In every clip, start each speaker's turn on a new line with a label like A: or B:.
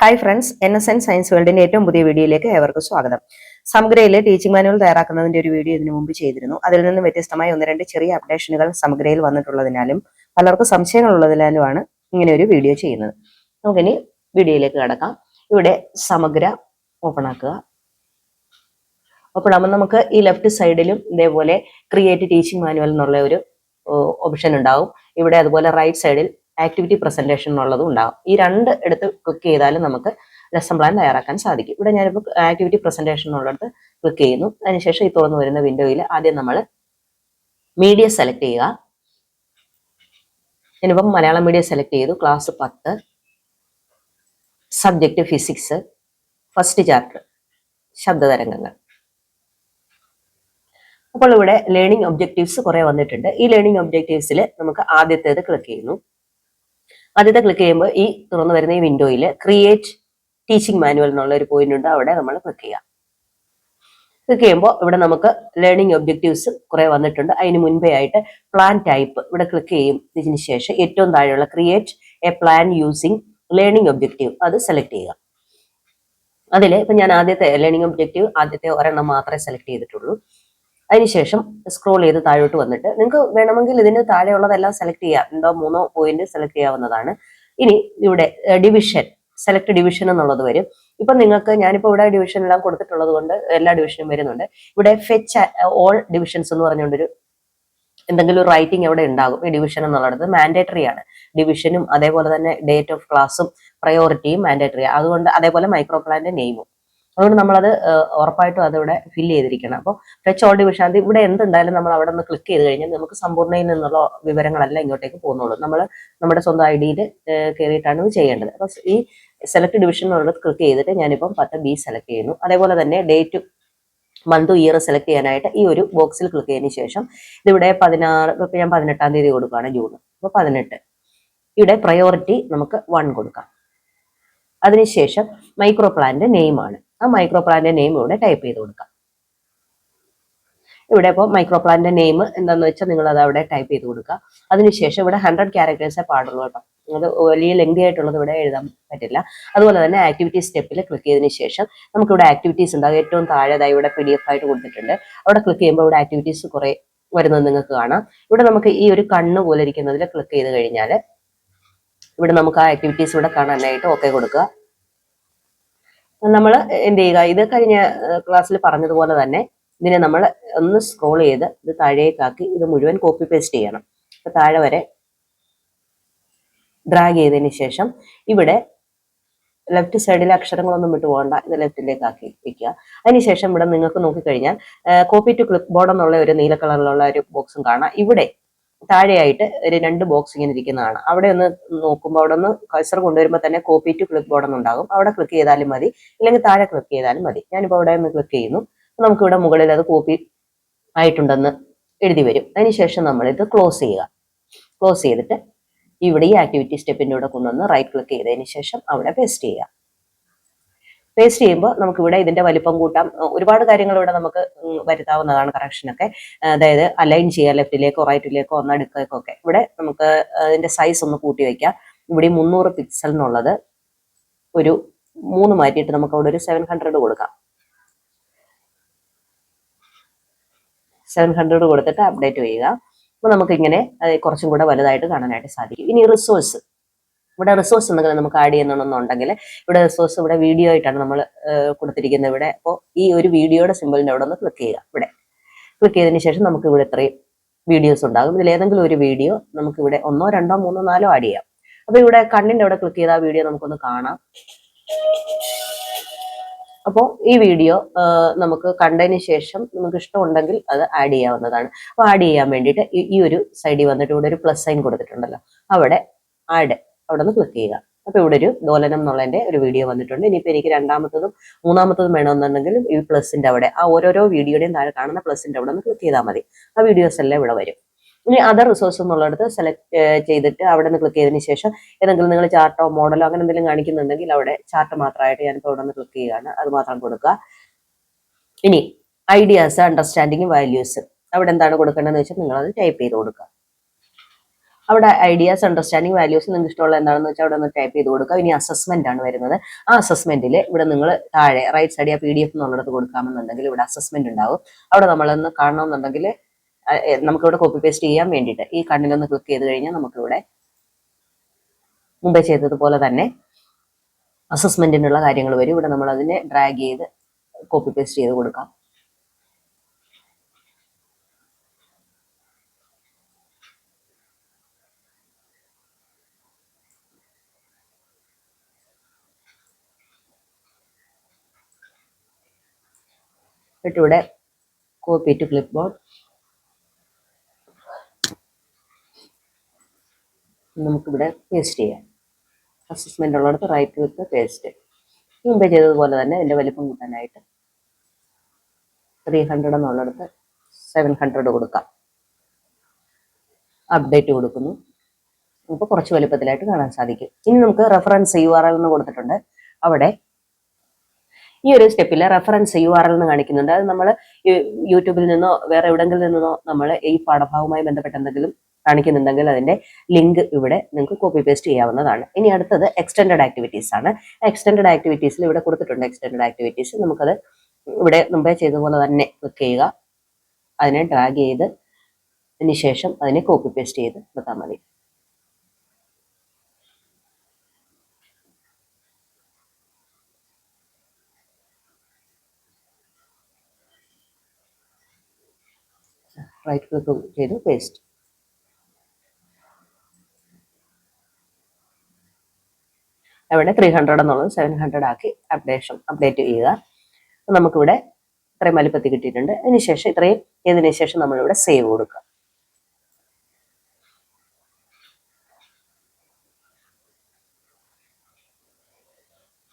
A: Hi friends N S N science വേൾഡിന്റെ ഏറ്റവും പുതിയ വീഡിയോയിലേക്ക് ഏവർക്കും സ്വാഗതം. സമഗ്രയിലെ ടീച്ചിങ് മാനുവൽ തയ്യാറാക്കുന്നതിന്റെ ഒരു വീഡിയോ ഇതിനു മുമ്പ് ചെയ്തിരുന്നു. അതിൽ നിന്ന് വ്യത്യസ്തമായ ഒന്ന് രണ്ട് ചെറിയ അപ്ഡേഷനുകൾ സമഗ്രയിൽ വന്നിട്ടുള്ളതിനാലും പലർക്കും സംശയങ്ങൾ ഉള്ളതിനാലുമാണ് ഇങ്ങനെ ഒരു വീഡിയോ ചെയ്യുന്നത്. നമുക്കിനി വീഡിയോയിലേക്ക് കടക്കാം. ഇവിടെ സമഗ്ര ഓപ്പൺ ആക്കുക. ഓപ്പൺ ആകുമ്പോൾ നമുക്ക് ഈ ലെഫ്റ്റ് സൈഡിലും ഇതേപോലെ ക്രിയേറ്റ് ടീച്ചിങ് മാനുവൽ എന്നുള്ള ഒരു ഓപ്ഷൻ ഉണ്ടാവും. ഇവിടെ അതുപോലെ റൈറ്റ് സൈഡിൽ ആക്ടിവിറ്റി പ്രസന്റേഷൻ എന്നുള്ളതും ഉണ്ടാകും ഈ രണ്ട് എടുത്ത് ക്ലിക്ക് ചെയ്താലും നമുക്ക് ലെസൺ പ്ലാൻ തയ്യാറാക്കാൻ സാധിക്കും. ഇവിടെ ഞാനിപ്പോൾ ആക്ടിവിറ്റി പ്രസന്റേഷൻ എന്നുള്ളിടത്ത് ക്ലിക്ക് ചെയ്യുന്നു. അതിനുശേഷം ഈ തുറന്നു വരുന്ന വിൻഡോയിൽ ആദ്യം നമ്മൾ മീഡിയ സെലക്ട് ചെയ്യുക. ഞാനിപ്പം മലയാളം മീഡിയം സെലക്ട് ചെയ്തു. ക്ലാസ് പത്ത്. സബ്ജക്റ്റ് ഫിസിക്സ് ഫസ്റ്റ് ചാപ്റ്റർ ശബ്ദതരംഗങ്ങൾ അപ്പോൾ ഇവിടെ ലേണിംഗ് ഒബ്ജക്റ്റീവ്സ് കുറേ വന്നിട്ടുണ്ട്. ഈ ലേണിംഗ് ഒബ്ജക്റ്റീവ്സിൽ നമുക്ക് ആദ്യത്തേത് ക്ലിക്ക് ചെയ്യുന്നു. ആദ്യത്തെ ക്ലിക്ക് ചെയ്യുമ്പോൾ ഈ തുറന്നു വരുന്ന ഈ വിൻഡോയിൽ ക്രിയേറ്റ് ടീച്ചിങ് മാനുവൽ എന്നുള്ള ഒരു പോയിന്റ് ഉണ്ട്. അവിടെ നമ്മൾ ക്ലിക്ക് ചെയ്യാം. ക്ലിക്ക് ചെയ്യുമ്പോൾ ഇവിടെ നമുക്ക് ലേണിംഗ് ഒബ്ജക്റ്റീവ്സ് കുറെ വന്നിട്ടുണ്ട്. അതിന് മുൻപേ ആയിട്ട് പ്ലാൻ ടൈപ്പ് ഇവിടെ ക്ലിക്ക് ചെയ്യും. ഇതിന് ശേഷം ഏറ്റവും താഴെയുള്ള create a plan using learning objective അത് സെലക്ട് ചെയ്യുക. അതിൽ ഇപ്പം ഞാൻ ആദ്യത്തെ ലേണിംഗ് ഒബ്ജക്റ്റീവ് ആദ്യത്തെ ഒരെണ്ണം മാത്രമേ സെലക്ട് ചെയ്തിട്ടുള്ളൂ. അതിനുശേഷം സ്ക്രോൾ ചെയ്ത് താഴോട്ട് വന്നിട്ട് നിങ്ങൾക്ക് വേണമെങ്കിൽ ഇതിന് താഴെയുള്ളതെല്ലാം സെലക്ട് ചെയ്യാം. എന്തോ മൂന്നോ പോയിന്റ് സെലക്ട് ചെയ്യാവുന്നതാണ്. ഇനി ഇവിടെ ഡിവിഷൻ സെലക്ട് ഡിവിഷൻ എന്നുള്ളത് വരും. ഇപ്പൊ നിങ്ങൾക്ക് ഞാനിപ്പോൾ ഇവിടെ ഡിവിഷൻ എല്ലാം കൊടുത്തിട്ടുള്ളത് കൊണ്ട് എല്ലാ ഡിവിഷനും വരുന്നുണ്ട്. ഇവിടെ ഫെച്ച് ഓൾ ഡിവിഷൻസ് എന്ന് പറഞ്ഞുകൊണ്ടൊരു എന്തെങ്കിലും ഒരു റൈറ്റിംഗ് അവിടെ ഉണ്ടാകും. ഈ ഡിവിഷൻ എന്നുള്ളത് മാൻഡേറ്ററി ആണ്. ഡിവിഷനും അതേപോലെ തന്നെ ഡേറ്റ് ഓഫ് ക്ലാസും പ്രയോറിറ്റിയും മാൻഡേറ്ററി അതുകൊണ്ട് അതേപോലെ മൈക്രോ പ്ലാന്റെ നെയിമും അതുകൊണ്ട് നമ്മളത് ഉറപ്പായിട്ടും അതിവിടെ ഫില്ല് ചെയ്തിരിക്കണം. അപ്പോൾ ഫെച്ച് ഓൾ ഡിവിഷൻ ഇവിടെ എന്തുണ്ടായാലും നമ്മൾ അവിടെ നിന്ന് ക്ലിക്ക് ചെയ്ത് കഴിഞ്ഞാൽ നമുക്ക് സമ്പൂർണയിൽ നിന്നുള്ള വിവരങ്ങളെല്ലാം ഇങ്ങോട്ടേക്ക് പോകുന്നുള്ളൂ. നമ്മൾ നമ്മുടെ സ്വന്തം ഐ ഡിയിൽ കയറിയിട്ടാണ് ഇത് ചെയ്യേണ്ടത്. അപ്പോൾ ഈ സെലക്ട് ഡിവിഷൻ എന്നുള്ളത് ക്ലിക്ക് ചെയ്തിട്ട് ഞാനിപ്പം പത്ത് ബി സെലക്ട് ചെയ്യുന്നു. അതേപോലെ തന്നെ ഡേറ്റ് മന്ത് ഇയർ സെലക്ട് ചെയ്യാനായിട്ട് ഈ ഒരു ബോക്സിൽ ക്ലിക്ക് ചെയ്തതിന് ശേഷം ഇതിവിടെ പതിനാറ് ഇപ്പം ഞാൻ പതിനെട്ടാം തീയതി കൊടുക്കുകയാണ് ജൂൺ അപ്പോൾ പതിനെട്ട് ഇവിടെ പ്രയോറിറ്റി നമുക്ക് വൺ കൊടുക്കാം. അതിനുശേഷം മൈക്രോ പ്ലാന്റെ നെയിമാണ് ആ മൈക്രോ പ്ലാന്റെ നെയിം ഇവിടെ ടൈപ്പ് ചെയ്ത് കൊടുക്കാം. ഇവിടെ ഇപ്പോൾ മൈക്രോ പ്ലാന്റെ നെയിം എന്താണെന്ന് വെച്ചാൽ നിങ്ങൾ അത് അവിടെ ടൈപ്പ് ചെയ്ത് കൊടുക്കുക. അതിനുശേഷം ഇവിടെ ഹൺഡ്രഡ് ക്യാരക്ടേഴ്സേ പാടുള്ളൂ കേട്ടോ. അത് വലിയ ലെങ്തി ആയിട്ടുള്ളത് ഇവിടെ എഴുതാൻ പറ്റില്ല. അതുപോലെ തന്നെ ആക്ടിവിറ്റി സ്റ്റെപ്പിൽ ക്ലിക്ക് ചെയ്തതിന് ശേഷം നമുക്ക് ഇവിടെ ആക്ടിവിറ്റീസ് ഉണ്ടാകും ഏറ്റവും താഴെതായി ഇവിടെ പി ഡി എഫ് ആയിട്ട് കൊടുത്തിട്ടുണ്ട്. അവിടെ ക്ലിക്ക് ചെയ്യുമ്പോൾ ഇവിടെ ആക്ടിവിറ്റീസ് കുറേ വരുന്നത് നിങ്ങൾക്ക് കാണാം. ഇവിടെ നമുക്ക് ഈ ഒരു കണ്ണ് പോലെ ഇരിക്കുന്നതിൽ ക്ലിക്ക് ചെയ്ത് കഴിഞ്ഞാൽ ഇവിടെ നമുക്ക് ആ ആക്ടിവിറ്റീസ് ഇവിടെ കാണാനായിട്ട് ഓക്കെ കൊടുക്കുക. നമ്മൾ എന്ത് ചെയ്യുക? ഇത് കഴിഞ്ഞ ക്ലാസ്സിൽ പറഞ്ഞതുപോലെ തന്നെ ഇതിനെ നമ്മൾ ഒന്ന് സ്ക്രോൾ ചെയ്ത് ഇത് താഴേക്കാക്കി ഇത് മുഴുവൻ കോപ്പി പേസ്റ്റ് ചെയ്യണം. അപ്പൊ താഴെ വരെ ഡ്രാഗ് ചെയ്തതിന് ശേഷം ഇവിടെ ലെഫ്റ്റ് സൈഡിലെ അക്ഷരങ്ങളൊന്നും വിട്ടു പോകണ്ട. ഇത് ലെഫ്റ്റിലേക്ക് ആക്കി വെക്കുക. അതിനുശേഷം ഇവിടെ നിങ്ങൾക്ക് നോക്കിക്കഴിഞ്ഞാൽ കോപ്പി ടു ക്ലിപ്പ് ബോർഡ് എന്നുള്ള ഒരു നീല കളറിലുള്ള ഒരു ബോക്സും കാണാം. ഇവിടെ താഴെയായിട്ട് ഒരു രണ്ട് ബോക്സ് ഇങ്ങനെ ഇരിക്കുന്നതാണ്. അവിടെ ഒന്ന് നോക്കുമ്പോൾ അവിടെ ഒന്ന് കഴ്സർ കൊണ്ടുവരുമ്പോൾ തന്നെ കോപ്പി ടു ക്ലിക്ക് ബോർഡ് ഉണ്ടാകും അവിടെ ക്ലിക്ക് ചെയ്താലും മതി. ഇല്ലെങ്കിൽ താഴെ ക്ലിക്ക് ചെയ്താലും മതി. ഞാനിപ്പോൾ അവിടെ ഒന്ന് ക്ലിക്ക് ചെയ്യുന്നു. നമുക്കിവിടെ മുകളിൽ അത് കോപ്പി ആയിട്ടുണ്ടെന്ന് എഴുതി വരും. അതിനുശേഷം നമ്മളിത് ക്ലോസ് ചെയ്യുക. ക്ലോസ് ചെയ്തിട്ട് ഇവിടെ ഈ ആക്ടിവിറ്റി സ്റ്റെപ്പിന്റെ കൂടെ കൊണ്ടുവന്ന് റൈറ്റ് ക്ലിക്ക് ചെയ്തതിന് ശേഷം അവിടെ പേസ്റ്റ് ചെയ്യുക. പേസ്റ്റ് ചെയ്യുമ്പോൾ നമുക്ക് ഇവിടെ ഇതിന്റെ വലിപ്പം കൂട്ടാം. ഒരുപാട് കാര്യങ്ങൾ ഇവിടെ നമുക്ക് വരുത്താവുന്നതാണ് കറക്ഷനൊക്കെ അതായത് അലൈൻ ചെയ്യുക ലെഫ്റ്റിലേക്കോ റൈറ്റിലേക്കോ ഒന്നടുക്കേക്കോ ഒക്കെ. ഇവിടെ നമുക്ക് അതിന്റെ സൈസ് ഒന്ന് കൂട്ടി വയ്ക്കാം ഇവിടെ മുന്നൂറ് പിക്സൽ എന്നുള്ളത് ഒരു മൂന്ന് മാറ്റിയിട്ട് നമുക്ക് അവിടെ ഒരു സെവൻ ഹൺഡ്രഡ് കൊടുക്കാം. സെവൻ ഹൺഡ്രഡ് കൊടുത്തിട്ട് അപ്ഡേറ്റ് ചെയ്യുക. അപ്പോൾ നമുക്ക് ഇങ്ങനെ കുറച്ചും കൂടെ വലുതായിട്ട് കാണാനായിട്ട് സാധിക്കും. ഇനി റിസോഴ്സ് ഇവിടെ റിസോഴ്സ് എന്തെങ്കിലും നമുക്ക് ആഡ് ചെയ്യണമെന്നുണ്ടെങ്കിൽ ഇവിടെ റിസോഴ്സ് ഇവിടെ വീഡിയോ ആയിട്ടാണ് നമ്മൾ കൊടുത്തിരിക്കുന്നത് ഇവിടെ. അപ്പോൾ ഈ ഒരു വീഡിയോയുടെ സിമ്പിളിന്റെ അവിടെ ഒന്ന് ക്ലിക്ക് ചെയ്യുക ഇവിടെ. ക്ലിക്ക് ചെയ്തതിന് ശേഷം നമുക്ക് ഇവിടെ ഇത്രയും വീഡിയോസ് ഉണ്ടാകും. ഇതിൽ ഏതെങ്കിലും ഒരു വീഡിയോ നമുക്ക് ഇവിടെ ഒന്നോ രണ്ടോ മൂന്നോ നാലോ ആഡ് ചെയ്യാം. അപ്പോൾ ഇവിടെ കണ്ണിന്റെ അവിടെ ക്ലിക്ക് ചെയ്ത ആ വീഡിയോ നമുക്കൊന്ന് കാണാം. അപ്പോൾ ഈ വീഡിയോ നമുക്ക് കണ്ടതിന് ശേഷം നമുക്ക് ഇഷ്ടമുണ്ടെങ്കിൽ അത് ആഡ് ചെയ്യാവുന്നതാണ്. അപ്പോൾ ആഡ് ചെയ്യാൻ വേണ്ടിയിട്ട് ഈ ഒരു സൈഡിൽ വന്നിട്ട് ഇവിടെ ഒരു പ്ലസ് സൈൻ കൊടുത്തിട്ടുണ്ടല്ലോ. അവിടെ ആഡ് അവിടെ നിന്ന് ക്ലിക്ക് ചെയ്യുക. അപ്പൊ ഇവിടെ ഒരു ദോലനം എന്നുള്ളതിന്റെ ഒരു വീഡിയോ വന്നിട്ടുണ്ട്. ഇനിയിപ്പോ എനിക്ക് രണ്ടാമത്തതും മൂന്നാമത്തതും വേണമെന്നുണ്ടെങ്കിൽ ഈ പ്ലസിന്റെ അവിടെ ആ ഓരോരോ വീഡിയോയുടെയും താഴെ കാണുന്ന പ്ലസിന്റെ അവിടെ നിന്ന് ക്ലിക്ക് ചെയ്താൽ മതി. ആ വീഡിയോസ് എല്ലാം ഇവിടെ വരും. ഇനി അതർ റിസോഴ്സ് എന്നുള്ളടത്ത് സെലക്ട് ചെയ്തിട്ട് അവിടെ നിന്ന് ക്ലിക്ക് ചെയ്തതിന് ശേഷം ഏതെങ്കിലും നിങ്ങൾ ചാർട്ടോ മോഡലോ അങ്ങനെ എന്തെങ്കിലും കാണിക്കുന്നുണ്ടെങ്കിൽ അവിടെ ചാർട്ട് മാത്രമായിട്ട് ഞാനിപ്പോൾ അവിടെ ക്ലിക്ക് ചെയ്യുകയാണ്. അത് മാത്രം കൊടുക്കുക. ഇനി ഐഡിയാസ് അണ്ടർസ്റ്റാൻഡിങ് വാല്യൂസ് അവിടെ എന്താണ് കൊടുക്കേണ്ടതെന്ന് വെച്ചാൽ നിങ്ങൾ അത് ടൈപ്പ് ചെയ്ത് കൊടുക്കുക. അവിടെ ഐഡിയാസ് അണ്ടർസ്റ്റാൻഡിങ് വാല്യൂസ് നിങ്ങൾക്ക് ഇഷ്ടമുള്ള എന്താണെന്ന് വെച്ചാൽ അവിടെ ഒന്ന് ടൈപ്പ് ചെയ്ത് കൊടുക്കുക. ഇനി അസസ്മെന്റ് ആണ് വരുന്നത്. ആ അസസ്മെന്റിൽ ഇവിടെ നിങ്ങൾ താഴെ റൈറ്റ് സൈഡ് ആ പി ഡി എഫ് എന്നുള്ളത് കൊടുക്കാമെന്നുണ്ടെങ്കിൽ ഇവിടെ അസസ്മെന്റ് ഉണ്ടാവും. അവിടെ നമ്മളൊന്ന് കാണണമെന്നുണ്ടെങ്കിൽ നമുക്കിവിടെ കോപ്പി പേസ്റ്റ് ചെയ്യാൻ വേണ്ടിയിട്ട് ഈ കണ്ണിലൊന്ന് ക്ലിക്ക് ചെയ്ത് കഴിഞ്ഞാൽ നമുക്കിവിടെ മുമ്പേ ചെയ്തതുപോലെ തന്നെ അസസ്മെന്റിനുള്ള കാര്യങ്ങൾ വരും. ഇവിടെ നമ്മൾ അതിനെ ഡ്രാഗ് ചെയ്ത് കോപ്പി പേസ്റ്റ് ചെയ്ത് കൊടുക്കാം. എന്നിട്ട് ഇവിടെ കോപ്പി ടു ക്ലിപ്പ് ബോർഡ് നമുക്കിവിടെ പേസ്റ്റ് ചെയ്യാം. അസസ്മെന്റ് ഉള്ളിടത്ത് റൈറ്റ് വിത്ത് പേസ്റ്റ് മുമ്പേ ചെയ്തതുപോലെ തന്നെ എന്റെ വലിപ്പം കൂട്ടാനായിട്ട് ത്രീ ഹൺഡ്രഡ് എന്നുള്ളിടത്ത് സെവൻ ഹൺഡ്രഡ് കൊടുക്കാം. അപ്ഡേറ്റ് കൊടുക്കുന്നു. നമുക്ക് കുറച്ച് വലുപ്പത്തിലായിട്ട് കാണാൻ സാധിക്കും. ഇനി നമുക്ക് റെഫറൻസ് യു ആർ എൽ എന്ന് കൊടുത്തിട്ടുണ്ട്. അവിടെ ഈ ഒരു സ്റ്റെപ്പിൽ റെഫറൻസ് യു ആർ എൽ എന്ന് കാണിക്കുന്നുണ്ട്. അത് നമ്മൾ യൂട്യൂബിൽ നിന്നോ വേറെ എവിടെങ്കിലും നിന്നോ നമ്മൾ ഈ പാഠഭാഗവുമായി ബന്ധപ്പെട്ട എന്തെങ്കിലും കാണിക്കുന്നുണ്ടെങ്കിൽ അതിന്റെ ലിങ്ക് ഇവിടെ നിങ്ങൾക്ക് കോപ്പി പേസ്റ്റ് ചെയ്യാവുന്നതാണ്. ഇനി അടുത്തത് എക്സ്റ്റൻഡഡ് ആക്ടിവിറ്റീസ് ആണ്. എക്സ്റ്റൻഡഡ് ആക്ടിവിറ്റീസിൽ ഇവിടെ കൊടുത്തിട്ടുണ്ട് എക്സ്റ്റൻഡഡ് ആക്ടിവിറ്റീസ് നമുക്കത് ഇവിടെ മുമ്പേ ചെയ്ത പോലെ തന്നെ ക്ലിക്ക് ചെയ്യുക. അതിനെ ഡ്രാഗ് ചെയ്ത് അതിന് ശേഷം അതിനെ കോപ്പി പേസ്റ്റ് ചെയ്ത് നിർത്താൻ മതി. റൈറ്റ് ക്ലിക്ക് ചെയ്ത് പേസ്റ്റ് അവിടെ ത്രീ ഹൺഡ്രഡ് എന്നുള്ളത് സെവൻ ഹൺഡ്രഡ് ആക്കി അപ്ഡേഷൻ അപ്ഡേറ്റ് ചെയ്യുക. നമുക്കിവിടെ ഇത്രയും വലിപ്പത്തിൽ കിട്ടിയിട്ടുണ്ട്. അതിനുശേഷം ഇത്രയും ചെയ്തതിന് ശേഷം നമ്മളിവിടെ സേവ് കൊടുക്കുക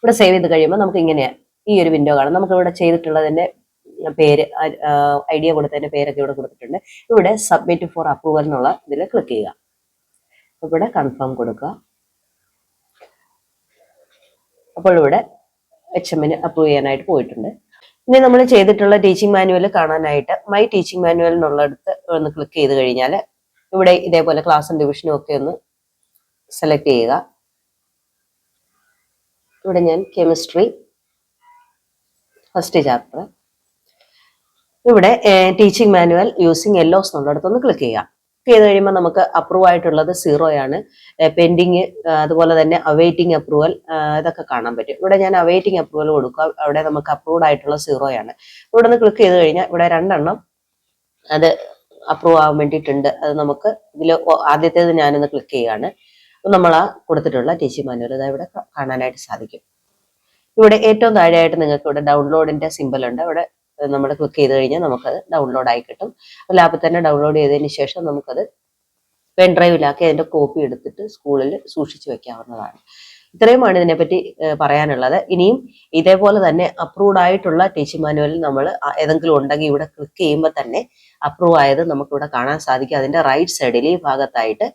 A: ഇവിടെ സേവ് ചെയ്ത് കഴിയുമ്പോൾ നമുക്ക് ഇങ്ങനെയാണ് ഈ ഒരു വിൻഡോ കാണാം. നമുക്കിവിടെ ചെയ്തിട്ടുള്ളതിന്റെ പേര് ഐഡിയ കൊടുത്തതിന്റെ പേരൊക്കെ ഇവിടെ കൊടുത്തിട്ടുണ്ട്. ഇവിടെ സബ്മിറ്റ് ഫോർ അപ്രൂവൽ എന്നുള്ള ഇതിൽ ക്ലിക്ക് ചെയ്യുക. ഇവിടെ കൺഫേം കൊടുക്കുക. അപ്പോൾ ഇവിടെ എച്ച് എമ്മിന് അപ്രൂവ് ചെയ്യാനായിട്ട് പോയിട്ടുണ്ട്. ഇനി നമ്മൾ ചെയ്തിട്ടുള്ള ടീച്ചിങ് മാനുവൽ കാണാനായിട്ട് മൈ ടീച്ചിങ് മാനുവൽ എന്നുള്ളിടത്ത് ഒന്ന് ക്ലിക്ക് ചെയ്ത് കഴിഞ്ഞാൽ ഇവിടെ ഇതേപോലെ ക്ലാസ്സും ഡിവിഷനും ഒക്കെ ഒന്ന് സെലക്ട് ചെയ്യുക. ഇവിടെ ഞാൻ കെമിസ്ട്രി ഫസ്റ്റ് ചാപ്റ്റർ ഇവിടെ ടീച്ചിങ് മാനുവൽ യൂസിങ് യെല്ലോസ് എന്നുള്ളിടത്തൊന്ന് ക്ലിക്ക് ക്ലിക്ക് ചെയ്ത് കഴിയുമ്പോൾ നമുക്ക് അപ്രൂവ് ആയിട്ടുള്ളത് സീറോ ആണ്. പെൻഡിങ് അതുപോലെ തന്നെ അവൈറ്റിംഗ് അപ്രൂവൽ ഇതൊക്കെ കാണാൻ പറ്റും. ഇവിടെ ഞാൻ അവൈറ്റിംഗ് അപ്രൂവൽ കൊടുക്കുക. അവിടെ നമുക്ക് അപ്രൂവ്ഡ് ആയിട്ടുള്ള സീറോ ആണ്. ഇവിടെ നിന്ന് ക്ലിക്ക് ചെയ്ത് കഴിഞ്ഞാൽ ഇവിടെ രണ്ടെണ്ണം അത് അപ്രൂവ് ആവാൻ വേണ്ടിയിട്ടുണ്ട്. അത് നമുക്ക് ഇതിൽ ആദ്യത്തേത് ഞാനൊന്ന് ക്ലിക്ക് ചെയ്യുകയാണ് നമ്മൾ ആ കൊടുത്തിട്ടുള്ള ടീച്ചിങ് മാനുവൽ ഇത് ഇവിടെ കാണാനായിട്ട് സാധിക്കും. ഇവിടെ ഏറ്റവും താഴെയായിട്ട് നിങ്ങൾക്ക് ഇവിടെ ഡൗൺലോഡിന്റെ സിമ്പിൾ ഉണ്ട്. അവിടെ നമ്മൾ ക്ലിക്ക് ചെയ്ത് കഴിഞ്ഞാൽ നമുക്കത് ഡൗൺലോഡ് ആയി കിട്ടും. ലാപ്പിൽ തന്നെ ഡൗൺലോഡ് ചെയ്തതിന് ശേഷം നമുക്കത് പെൻ ഡ്രൈവിലാക്കി അതിന്റെ കോപ്പി എടുത്തിട്ട് സ്കൂളിൽ സൂക്ഷിച്ച് വെക്കാവുന്നതാണ്. ഇത്രയുമാണ് ഇതിനെപ്പറ്റി പറയാനുള്ളത്. ഇനിയും ഇതേപോലെ തന്നെ അപ്രൂവ്ഡ് ആയിട്ടുള്ള ടീച്ചിങ് മാനുവലിൽ നമ്മൾ ഏതെങ്കിലും ഉണ്ടെങ്കിൽ ഇവിടെ ക്ലിക്ക് ചെയ്യുമ്പോൾ തന്നെ അപ്രൂവ് ആയത് നമുക്കിവിടെ കാണാൻ സാധിക്കും. അതിന്റെ റൈറ്റ് സൈഡിൽ ഈ ഭാഗത്തായിട്ട്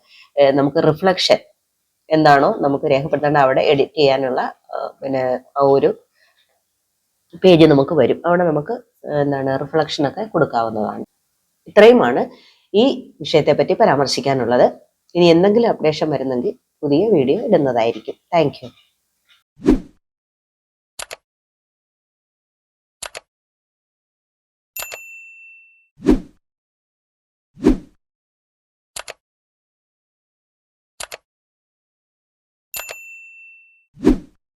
A: നമുക്ക് റിഫ്ലക്ഷൻ എന്താണോ നമുക്ക് രേഖപ്പെടുത്തേണ്ട അവിടെ എഡിറ്റ് ചെയ്യാനുള്ള പിന്നെ ഒരു പേജ് നമുക്ക് വരും. അവിടെ നമുക്ക് എന്താണ് റിഫ്ലക്ഷൻ ഒക്കെ കൊടുക്കാവുന്നതാണ്. ഇത്രയുമാണ് ഈ വിഷയത്തെ പറ്റി പരാമർശിക്കാനുള്ളത്. ഇനി എന്തെങ്കിലും അപ്ഡേഷൻ വരുന്നെങ്കിൽ പുതിയ വീഡിയോ ഇടുന്നതായിരിക്കും. താങ്ക്